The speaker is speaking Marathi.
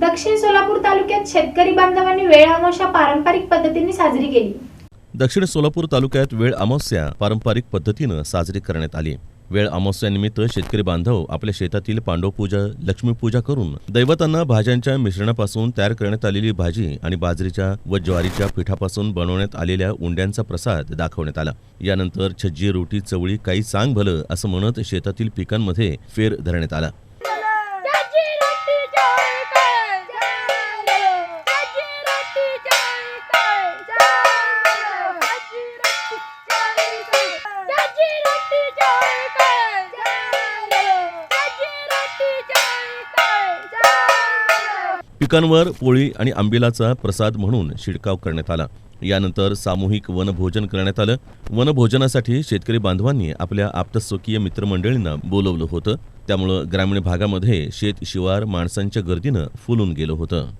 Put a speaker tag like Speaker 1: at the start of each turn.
Speaker 1: दक्षिण सोलापूर तालुक्यात शेतकरी बांधवांनी वेळ अमावस्या पारंपरिक पद्धतीने साजरी केली.
Speaker 2: दक्षिण सोलापूर तालुक्यात वेळ अमावस्या पारंपरिक पद्धतीनं साजरी करण्यात आली. वेळ अमावस्यानिमित्त शेतकरी बांधव आपल्या शेतातील पांडवपूजा लक्ष्मीपूजा करून दैवतांना भाज्यांच्या मिश्रणापासून तयार करण्यात आलेली भाजी आणि बाजरीच्या व ज्वारीच्या पिठापासून बनवण्यात आलेल्या उंड्यांचा प्रसाद दाखवण्यात आला. यानंतर छज्जी रोटी चवळी काही सांग भलं असं म्हणत शेतातील पिकांमध्ये फेर धरण्यात आला. पिकांवर पोळी आणि आंबिलाचा प्रसाद म्हणून शिडकाव करण्यात आला. यानंतर सामूहिक वनभोजन करण्यात आलं. वनभोजनासाठी शेतकरी बांधवांनी आपल्या आप्तस्वकीय मित्रमंडळींना बोलवलं होतं. त्यामुळं ग्रामीण भागामध्ये शेत शिवार माणसांच्या गर्दीनं फुलून गेलं होतं.